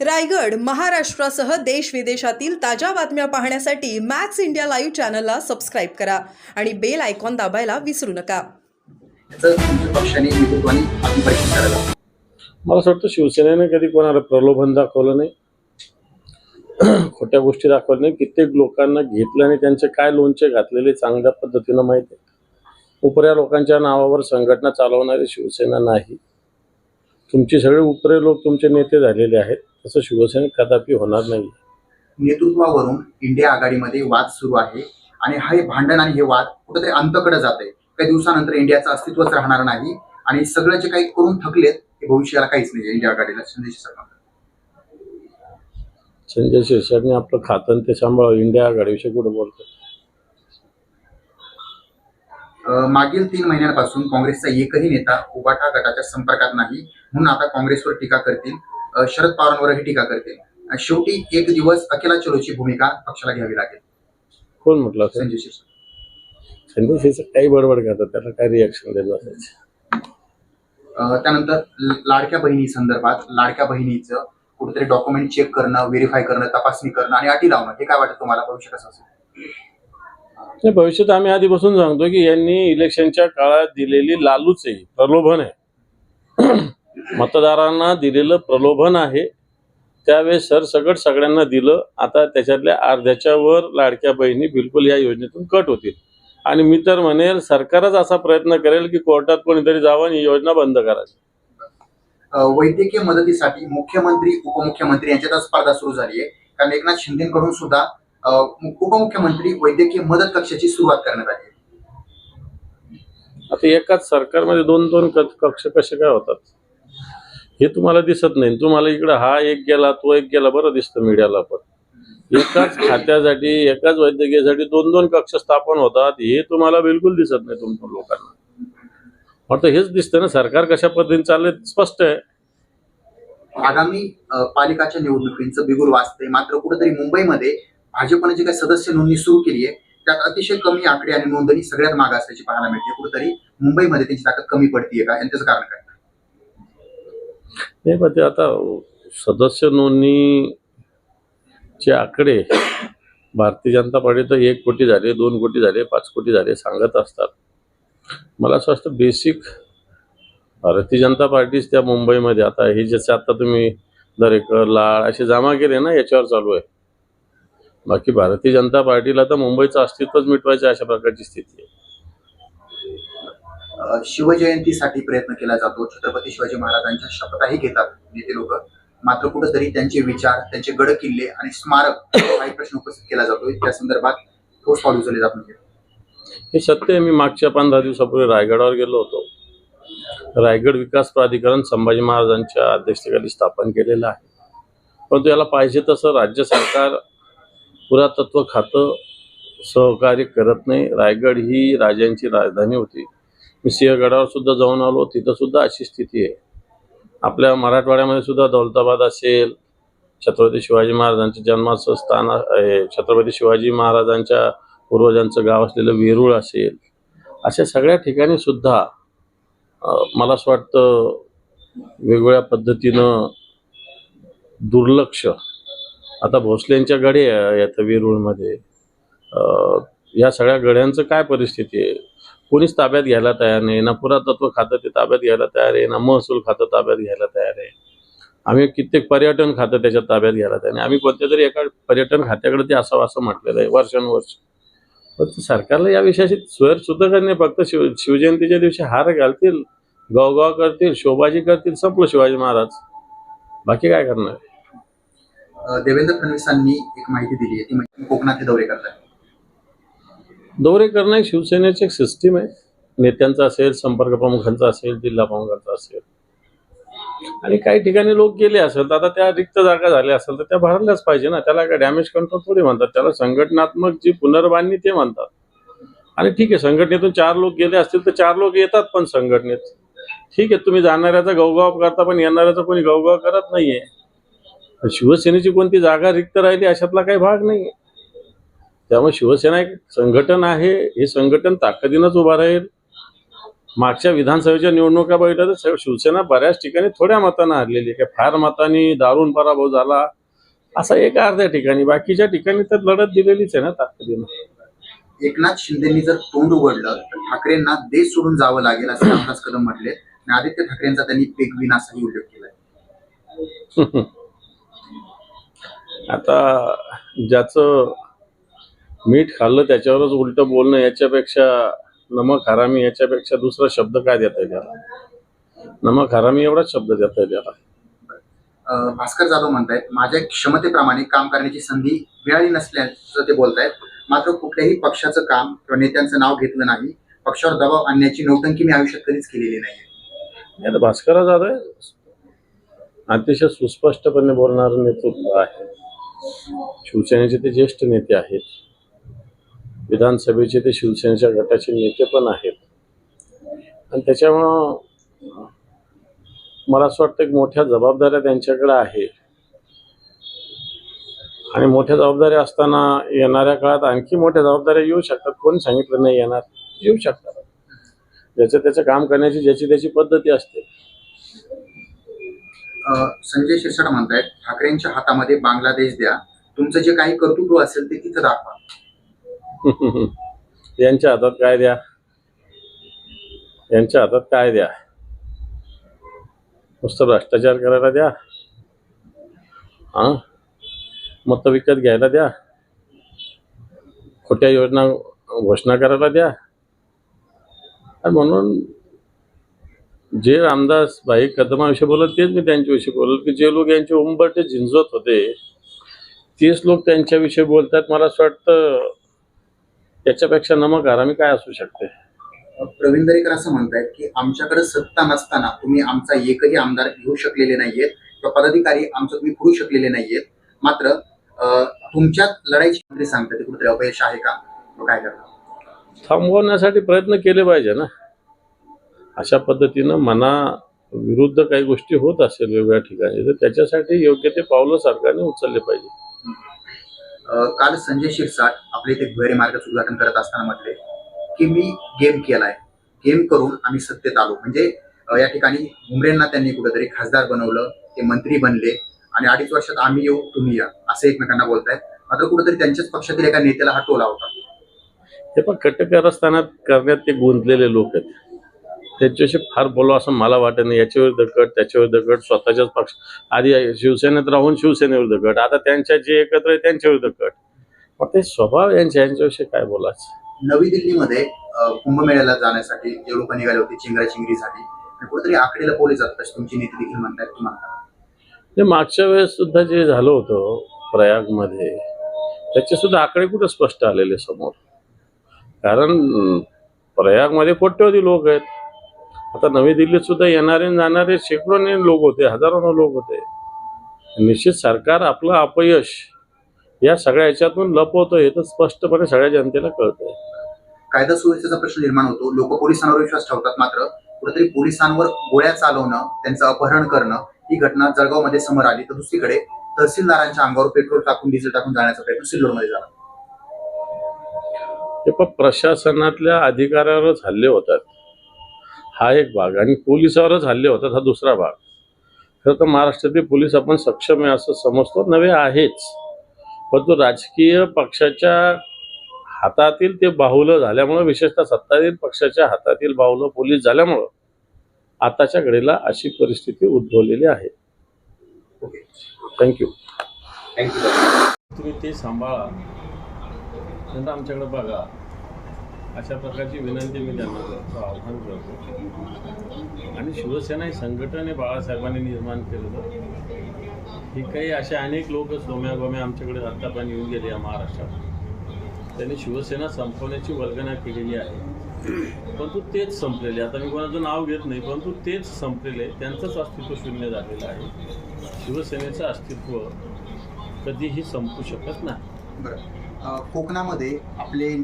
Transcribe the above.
रायगड महाराष्ट्रासह देश विदेशातील ताज्या बातम्या पाहण्यासाठी मॅक्स इंडिया लाईव्ह चॅनलला सबस्क्राईब करा आणि बेल आयकॉन दाबायला विसरू नका. मला असं वाटतं शिवसेनेने कधी कोणाला प्रलोभन दाखवलं नाही. खोट्या गोष्टी दाखवल्या नाही. कित्येक लोकांना घेतलं आणि त्यांचे काय लोणचे घातलेले चांगल्या पद्धतीनं माहिती आहे. उपऱ्या लोकांच्या नावावर संघटना चालवणारी शिवसेना नाही. तुमचे सगळे उपरे लोक तुमचे नेते झालेले आहेत. तसं शिवसेनेत कदापि होणार नाही. नेतृत्वावरून इंडिया आघाडीमध्ये वाद सुरू आहे आणि हे भांडण आणि हे वाद कुठेतरी अंतकडे जात आहे काही दिवसानंतर इंडियाचं अस्तित्वच राहणार नाही आणि सगळं जे काही करून थकलेत ते भविष्याला काहीच नाही इंडिया आघाडीला. संदेश सरकार संजय शिरसाटने आपलं खातं ते सांभाळ इंडिया आघाडीविषयी कुठं बोलतात अं, मागील तीन महिन्यांपासून काँग्रेसचा एकही नेता उबाठा गटाच्या संपर्कात नाही म्हणून आता काँग्रेसवर टीका करतील. शरद पवारांवरही टीका करतील आणि शेवटी एक दिवस अकेला चलोची भूमिका पक्षाला घ्यावी लागेल. कोण म्हटलं संजय शिरसाट. संजय शिरसाट काही बडबड करतात त्याला काय रिॲक्शन देत बसायचं अं, त्यानंतर लाडक्या बहिणी संदर्भात लाडक्या बहिणीचं कुठेतरी डॉक्युमेंट चेक करणं व्हेरीफाय करणं तपासणी करणं आणि अटी लावणं हे काय वाटतं तुम्हाला? भविष्य कसं असेल. नाही भविष्यात आम्ही आधीपासून सांगतो की यांनी इलेक्शनच्या काळात दिलेली लालूच आहे प्रलोभन आहे. मतदारांना दिलेलं प्रलोभन आहे. त्यावेळेस सरसकट सगळ्यांना दिलं. आता त्याच्यातल्या अर्ध्याच्या वर लाडक्या बहिणी बिलकुल या योजनेतून कट होतील. आणि मी तर म्हणेल सरकारच असा प्रयत्न करेल की कोर्टात कोणीतरी जावं आणि ही योजना बंद करायची वैद्यकीय मदतीसाठी मुख्यमंत्री उपमुख्यमंत्री यांच्यातच स्पर्धा सुरू झाली आहे. कारण एकनाथ शिंदेकडून सुद्धा उपमुख्यमंत्री वैद्यकीय मदत कक्षाची सुरुवात करण्यात आली आहे. आता एकाच सरकारमध्ये दोन दोन कक्ष कसे काय होतात? हे तुम्हाला दिसत नाही. तुम्हाला इकडं हा एक गेला तो एक गेला बरं दिसतं मीडियाला पण. एकाच खात्यासाठी एकाच वैद्यकीयसाठी दोन दोन कक्ष स्थापन होतात हे तुम्हाला बिलकुल दिसत नाही तुमच्या लोकांना. फक्त हेच दिसतं ना सरकार कशा पद्धतीने चाललंय स्पष्ट आहे. आगामी पालिकाच्या निवडणुकींचं बिगुल वाचते मात्र कुठेतरी मुंबईमध्ये भाजपने जे काही सदस्य नोंदणी सुरू केली आहे त्यात अतिशय कमी आकडे आणि नोंदणी सगळ्यात मागा असल्याची पाहायला मिळते. कुठेतरी मुंबईमध्ये त्यांची ताकद कमी पडतीये का? यांचं कारण काय नाही पण ते आता सदस्य नोंदणीचे आकडे भारतीय जनता पार्टी तर एक कोटी झाले दोन कोटी झाले पाच कोटी झाले सांगत असतात. मला असं वाटतं बेसिक भारतीय जनता पार्टीच त्या मुंबईमध्ये आता हे जसे आता तुम्ही दरेकर लाळ असे जमा केले ना याच्यावर चालू आहे. बाकी भारतीय जनता पार्टीला तर मुंबईचं अस्तित्वच मिटवायचं अशा प्रकारची स्थिती आहे. शिवजयंतीसाठी प्रयत्न केला जातो. छत्रपती शिवाजी महाराजांच्या शपथाही घेतात नेते लोक. मात्र कुठेतरी त्यांचे विचार त्यांचे गड किल्ले आणि स्मारक काही प्रश्न उपस्थित केला जातो त्या संदर्भात ठोस पाऊल उचलले जात म्हणजे हे सत्य मी मागच्या पंधरा दिवसापूर्वी रायगडावर गेलो होतो. रायगड विकास प्राधिकरण संभाजी महाराजांच्या अध्यक्षतेखाली स्थापन केलेलं आहे. परंतु याला पाहिजे तसं राज्य सरकार पुरातत्व खातं सहकार्य करत नाही. रायगड ही राजांची राजधानी होती. मी सिंहगडावर सुद्धा जाऊन आलो. तिथं सुद्धा अशी स्थिती आहे. आपल्या मराठवाड्यामध्ये सुद्धा दौलताबाद असेल छत्रपती शिवाजी महाराजांचे जन्माचं स्थान आहे छत्रपती शिवाजी महाराजांच्या पूर्वजांचं गाव असलेलं वेरूळ असेल अशा सगळ्या ठिकाणी सुद्धा मला असं वाटतं वेगवेगळ्या पद्धतीनं दुर्लक्ष. आता भोसलेंच्या गडे आहेत वेरूळमध्ये. या सगळ्या गड्यांचं काय परिस्थिती आहे? कोणीच ताब्यात घ्यायला तयार नाही ना पुरातत्व खातं ते ताब्यात घ्यायला तयार आहे ना महसूल खातं ताब्यात घ्यायला तयार आहे. आम्ही कित्येक पर्यटन खातं त्याच्यात ताब्यात घ्यायला तयार नाही. आम्ही कोणत्या तरी एका पर्यटन खात्याकडे ते असावं असं म्हटलेलं आहे वर्षानुवर्ष. पण सरकारला या विषयाशी स्वर सुद्धा करणे फक्त शिव शिवजयंतीच्या दिवशी हार घालतील गावगाव करतील शोभाजी करतील संपलं शिवाजी महाराज. बाकी काय करणार? देवेंद्र फडणवीसांनी एक माहिती दिली आहे ती माहिती कोकणात दौरे करतात. दौरे करणं ही शिवसेनेची एक सिस्टीम आहे. नेत्यांचा असेल संपर्क प्रमुखांचा असेल जिल्हा प्रमुखांचा असेल. आणि काही ठिकाणी लोक गेले असेल तर आता त्या रिक्त जागा झाल्या असेल तर त्या भरल्याच पाहिजे ना. त्याला काय डॅमेज कंट्रोल थोडी म्हणतात. त्याला संघटनात्मक जी पुनर्बांधणी ते म्हणतात. आणि ठीक आहे संघटनेतून चार लोक गेले असतील तर चार लोक येतात पण संघटनेत. ठीक आहे तुम्ही जाणाऱ्याचा गवगाव करता पण येणाऱ्याचा कोणी गवगाव करत नाहीये. शिवसेनेची कोणती जागा रिक्त राहिली अशातला काही भाग नाहीये. त्यामुळे शिवसेना एक संघटन आहे. हे संघटन ताकदीनंच उभा राहील. मागच्या विधानसभेच्या निवडणुका बघितल्या तर शिव- शिवसेना बऱ्याच ठिकाणी थोड्या मतांना हरलेली आहे. फार मतांनी दारुण पराभव झाला. असा एका अर्ध्या ठिकाणी. बाकीच्या ठिकाणी तर लढत दिलेलीच आहे ना ताकदीनं. एकनाथ शिंदेनी जर तोंड उघडलं तर ठाकरेंना देश सोडून जावं लागेल असं रामदास कदम म्हटले. आणि आदित्य ठाकरेंचा त्यांनी पेगविन असाही उल्लेख केलाय. आता ज्याचं मीठ खाल्लं त्याच्यावरच उलट बोलणं याच्यापेक्षा नमक हरामी याच्यापेक्षा दुसरा शब्द काय देता येईल त्याला नमक हरामी एवढाच शब्द देता येईल त्याला अं, भास्कर जाधव म्हणतायत माझ्या क्षमतेप्रमाणे काम करण्याची संधी मिळाली नसल्याचं ते बोलतायत. मात्र कुठल्याही पक्षाचं काम किंवा नेत्यांचं नाव घेतलं नाही. पक्षावर दबाव आणण्याची नौटंकी मी आयुष्यात कधीच केलेली नाही. आता भास्करा जाधव अतिशय सुस्पष्टपणे बोलणारं नेतृत्व आहे. शिवसेनेचे ते ज्येष्ठ नेते आहेत. विधानसभेचे ते शिवसेनेच्या गटाचे नेते पण आहेत. आणि त्याच्यामुळं मला असं वाटतं की मोठ्या जबाबदाऱ्या त्यांच्याकडे आहे आणि मोठ्या जबाबदाऱ्या असताना येणाऱ्या काळात आणखी मोठ्या जबाबदाऱ्या येऊ शकतात. कोण सांगितलं नाही येणार? येऊ शकतात. ज्याचं त्याचं काम करण्याची ज्याची त्याची पद्धती असते. संजय शिरसाट म्हणतायत ठाकरेंच्या हातामध्ये बांगलादेश द्या. तुमचं जे काही कर्तृत्व असेल ते तिथं दाखवा. यांच्या हातात काय द्या? यांच्या हातात काय द्या? नुसतं भ्रष्टाचार करायला द्या. हा? मत विकत घ्यायला द्या. खोट्या योजना घोषणा करायला द्या. आणि म्हणून जे रामदास भाई कदमाविषयी बोलत तेच मी त्यांच्याविषयी बोलत की जे लोक यांचे उंबरटे झिंजवत होते तेच लोक त्यांच्याविषयी बोलतात. मला असं वाटतं त्याच्यापेक्षा नमक आरामी काय असू शकते? प्रवीण दरेकर असं म्हणतायत की आमच्याकडे सत्ता नसताना तुम्ही आमचा एकही आमदार घेऊ शकलेले नाहीयेत. किंवा पदाधिकारी आमचं तुम्ही पुरू शकलेले नाहीयेत. मात्र तुमच्यात लढाईची मंत्री सांगतात ते कुठेतरी अपयश आहे का? काय करणार थांबवण्यासाठी प्रयत्न केले पाहिजे ना. अशा पद्धतीनं मना विरुद्ध काही गोष्टी होत असेल वेगवेगळ्या ठिकाणी तर त्याच्यासाठी योग्य ते पावलं सरकारने उचलले पाहिजे. काल संजय शिरसाट आपले इथे भुयारी मार्गाचं उद्घाटन करत असताना म्हटले की मी गेम केलाय. गेम करून आम्ही सत्तेत आलो. म्हणजे या ठिकाणी भुमरेंना त्यांनी कुठेतरी खासदार बनवलं ते मंत्री बनले आणि अडीच वर्षात आम्ही येऊ तुम्ही या असं एकमेकांना बोलतायत. मात्र कुठेतरी त्यांच्याच पक्षातील एका नेत्याला हा टोला होता. हे पण कटकारस्थानात करण्यात ते गुंतलेले लोक आहेत. त्याच्याशी फार बोलावं असं मला वाटत नाही. याच्याविरुद्ध गट त्याच्याविरुद्ध गट स्वतःच्याच पक्ष. आधी शिवसेनेत राहून शिवसेनेविरुद्ध गट आता त्यांच्या जे एकत्र आहे त्यांच्याविरुद्ध गट मग ते स्वभाव यांच्या यांच्याविषयी काय बोलायचं? नवी दिल्लीमध्ये कुंभमेळ्याला जाण्यासाठी जे लोक निघाले होते चिंगराचिंगरीसाठी आणि कुठेतरी आकडेला पोले जातात तुमची नीती देखील म्हणतात की म्हणतात. ते मागच्या वेळेस सुद्धा जे झालं होतं प्रयागमध्ये त्याचे सुद्धा आकडे कुठे स्पष्ट आलेले समोर? कारण प्रयागमध्ये कोट्यवधी लोक आहेत. आता नवी दिल्लीत सुद्धा येणारे जाणारे शेकडोने लोक होते हजारोने लोक होते. निश्चित सरकार आपलं अपयश या सगळ्या याच्यातून लपवतं हे तर स्पष्टपणे सगळ्या जनतेला कळतंय. कायदा सुव्यवस्थेचा प्रश्न निर्माण होतो. लोक पोलिसांवर विश्वास ठेवतात मात्र कुठेतरी पोलिसांवर गोळ्या चालवणं त्यांचं अपहरण करणं ही घटना जळगावमध्ये समोर आली. तर दुसरीकडे तहसीलदारांच्या अंगावर पेट्रोल टाकून डिझेल टाकून जाण्याचा प्रयत्न सिल्लोडमध्ये झाला. हे पण प्रशासनातल्या अधिकाऱ्यावरच हल्ले होतात. हा एक भाग आणि पोलिसावरच हल्ले होतात हा दुसरा भाग. खरं तर महाराष्ट्रातील पोलीस आपण सक्षम आहे असं समजतो. नव्हे आहेच. पण तो राजकीय पक्षाच्या हातातील ते बाहुलं झाल्यामुळं विशेषतः सत्ताधारी पक्षाच्या हातातील बाहुलं पोलीस झाल्यामुळं आताच्या घडीला अशी परिस्थिती उद्भवलेली आहे. ओके थँक्यू थँक्यू तुम्ही ते सांभाळा. नंतर आमच्याकडे बघा. अशा प्रकारची विनंती मी त्यांना करतो आव्हान करतो. आणि शिवसेना ही संघटन हे बाळासाहेबांनी निर्माण केलेलं. ही काही असे अनेक लोक सोम्या गोम्या आमच्याकडे आत्ता पण येऊन गेले या महाराष्ट्रात. त्यांनी शिवसेना संपवण्याची वर्गना केलेली आहे. परंतु तेच संपलेले आता मी कोणाचं नाव घेत नाही परंतु तेच संपलेले त्यांचंच अस्तित्व शून्य झालेलं आहे. शिवसेनेचं अस्तित्व कधीही संपू शकत नाही. कोकणामध्ये आपले